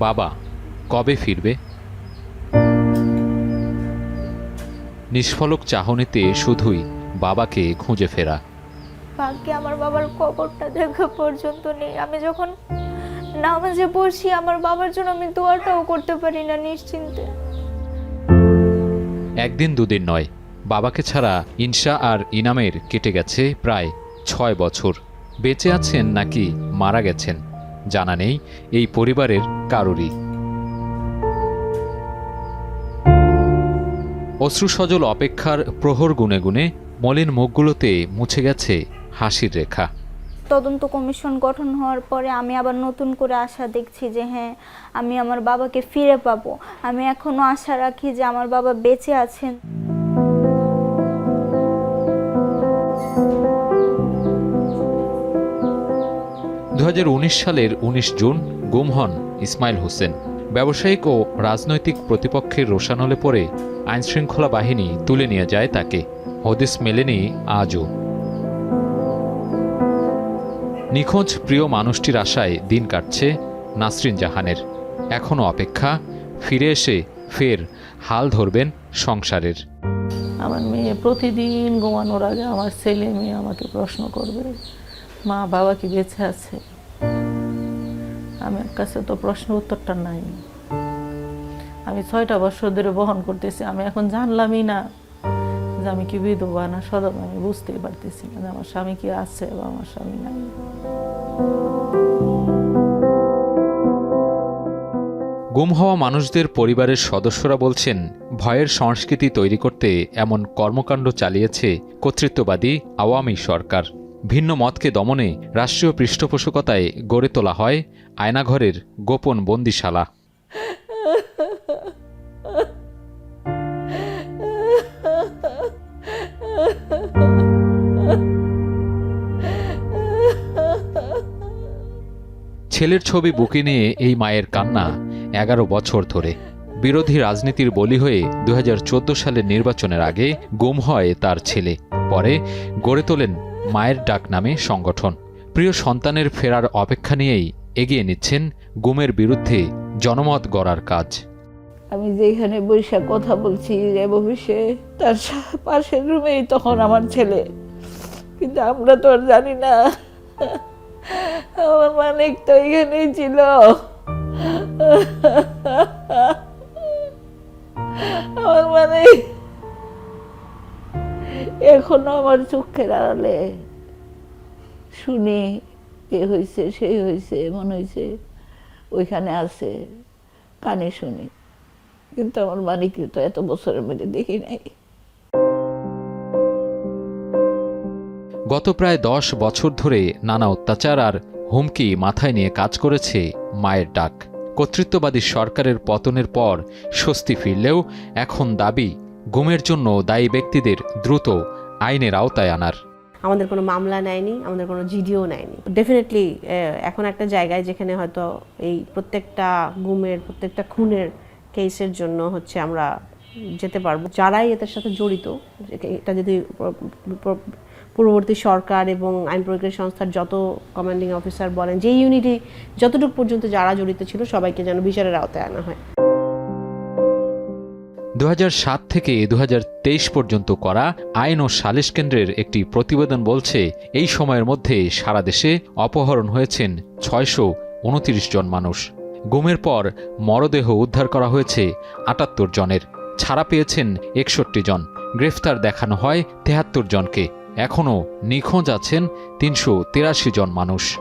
বাবা কবে ফিরবে? নিষ্ফলক চাহনিতে শুধুই বাবাকে খুঁজে ফেরা। ভাগ্যে আমার বাবার কবরটা দেখা পর্যন্ত নেই। আমি যখন নামাজে বসি আমার বাবার জন্য আমি দোয়াটাও করতে পারি না নিশ্চিন্তে। একদিন দুদিন নয় বাবাকে ছাড়া ইনশা আর ইনামের কেটে গেছে প্রায় ছয় বছর। বেঁচে আছেন নাকি মারা গেছেন? জানা নেই, এই পরিবারের কারোরই। অশ্রুসজল অপেক্ষার প্রহর গুনে গুনে মলিন মুখগুলোতে মুছে গেছে হাসির রেখা। তদন্ত কমিশন গঠন হওয়ার পরে আমি আবার নতুন করে আশা দেখছি যে হ্যাঁ আমি আমার বাবাকে ফিরে পাবো। আমি এখনও আশা রাখি যে আমার বাবা বেঁচে আছেন। দু হাজার উনিশ সালের ১৯ জুন গুম হন ইসমাইল হোসেন। ব্যবসায়িক ও রাজনৈতিক প্রতিপক্ষের রোশানলে পড়ে আইনশৃঙ্খলা বাহিনী তুলে নিয়ে যায় তাকে। হদিস মেলেনি আজও। নিখোঁজ প্রিয় মানুষটির আশায় দিন কাটছে নাসরিন জাহানের। এখনও অপেক্ষা, ফিরে এসে ফের হাল ধরবেন সংসারের। আমার মেয়ে প্রতিদিন ঘুমানোর আগে আমার ছেলে মেয়ে আমাকে প্রশ্ন করবে মা বাবা কি বেঁচে আছে। আমার কাছে তো প্রশ্ন উত্তরটা নাই। আমি ছয়টা বছর ধরে বহন করতেছি, আমি এখন জানলামই না যে আমি কি বিধবা না সদবা আমি বুঝতেই পারতেছি না যে আমার স্বামী কি আছে বা আমার স্বামী নাই। গুম হওয়া মানুষদের পরিবারের সদস্যরা বলছেন, ভয়ের সংস্কৃতি তৈরি করতে এমন কর্মকাণ্ড চালিয়েছে কর্তৃত্ববাদী আওয়ামী সরকার। ভিন্ন মতকে দমনে রাষ্ট্রীয় পৃষ্ঠপোষকতায় গড়ে তোলা হয় আয়নাঘরের গোপন বন্দিশালা। ছেলের ছবি বুকে নিয়ে এই মায়ের কান্না এগারো বছর ধরে। বিরোধী রাজনীতির বলি হয়ে দু সালের নির্বাচনের আগে গুম হয় তার ছেলে। পরে গড়ে তোলেন মায়ের ডাক নামে সংগঠন। প্রিয় সন্তানের ফেরার অপেক্ষা নিয়েই এগিয়ে নিচ্ছেন গুমের বিরুদ্ধে জনমত গড়ার কাজ। আমি যেখানে বৈশা কথা বলছি যে বসে তার পাশের রুমেই তখন আমার ছেলে। কিন্তু আমরা তো আর জানি না। আমার মানিক তো এখানেই ছিল। এখনও আমার চোখের আড়ালে। শুনি, এ হয়েছে সেই হয়েছে এমন হয়েছে ওইখানে আছে, কানে শুনি। কিন্তু আমার মানিককে তো এত বছরের মধ্যে দেখি নাই। গত প্রায় দশ বছর ধরে নানা অত্যাচার আর হুমকি মাথায় নিয়ে কাজ করেছে মায়ের ডাক। কর্তৃত্ববাদী সরকারের পতনের পর স্বস্তি ফিরলেও এখন দাবি গুমের জন্য দায়ী ব্যক্তিদের দ্রুত আইনের আওতায় আনার। আমাদের কোনো মামলা নেয়নি, আমাদের কোনো জিডিও নেয়নি। ডেফিনেটলি এখন একটা জায়গায় যেখানে হয়তো এই প্রত্যেকটা গুমের, প্রত্যেকটা খুনের কেসের জন্য হচ্ছে আমরা যেতে পারব। যারাই এটার সাথে জড়িত, এটা যদি পূর্ববর্তী সরকার এবং আইন প্রয়োগের সংস্থার যত কমান্ডিং অফিসার বলেন, যে ইউনিটি যতটুকু পর্যন্ত যারা জড়িত ছিল, সবাইকে যেন বিচারের আওতায় আনা হয়। সাত থেকে দুহাজার তেইশ পর্যন্ত করা আইন ও সালিশ কেন্দ্রের একটি প্রতিবেদন বলছে, এই সময়ের মধ্যে সারা দেশে অপহরণ হয়েছেন ছয়শো উনত্রিশ জন মানুষ। গুমের পর মরদেহ উদ্ধার করা হয়েছে আটাত্তর জনের। ছাড়া পেয়েছেন একষট্টি জন। গ্রেফতার দেখানো হয় তেহাত্তর জনকে। এখনও নিখোঁজ আছেন তিনশো তিরাশি জন মানুষ।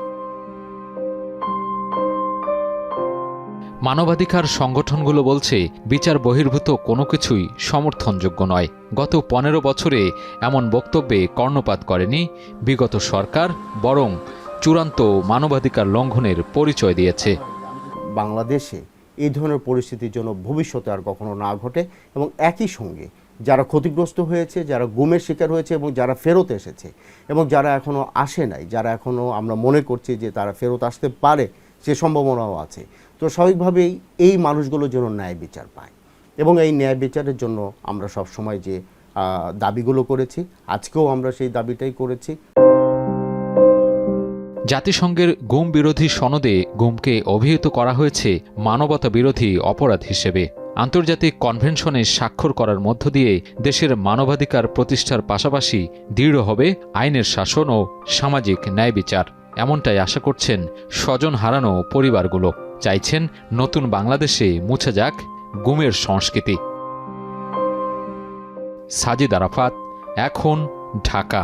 মানবাধিকার সংগঠনগুলো বলছে, বিচার বহির্ভূত কোনো কিছুই সমর্থনযোগ্য নয়। গত পনেরো বছরে এমন বক্তব্যে কর্ণপাত করেনি বিগত সরকার, বরং চূড়ান্ত মানবাধিকার লঙ্ঘনের পরিচয় দিয়েছে। বাংলাদেশে এই ধরনের পরিস্থিতির জন্য ভবিষ্যতে আর কখনো না ঘটে এবং একই সঙ্গে যারা ক্ষতিগ্রস্ত হয়েছে, যারা গুমের শিকার হয়েছে এবং যারা ফেরত এসেছে এবং যারা এখনও আসে নাই, যারা এখনও আমরা মনে করছি যে তারা ফেরত আসতে পারে সে সম্ভাবনাও আছে। তো স্বাভাবিকভাবেই এই মানুষগুলো যেন ন্যায় বিচার পায় এবং এই ন্যায় বিচারের জন্য আমরা সব সময় যে দাবিগুলো করেছি, আজকেও আমরা সেই দাবিটাই করেছি। জাতিসংঘের গুম বিরোধী সনদে গুমকে অভিহিত করা হয়েছে মানবতা বিরোধী অপরাধ হিসেবে। আন্তর্জাতিক কনভেনশনে স্বাক্ষর করার মধ্য দিয়ে দেশের মানবাধিকার প্রতিষ্ঠার পাশাপাশি দৃঢ় হবে আইনের শাসন ও সামাজিক ন্যায় বিচার। এমনটাই আশা করছেন স্বজন হারানো পরিবারগুলো। চাইছেন নতুন বাংলাদেশে মুছে যাক গুমের সংস্কৃতি। সাজিদ আরাফাত, এখন ঢাকা।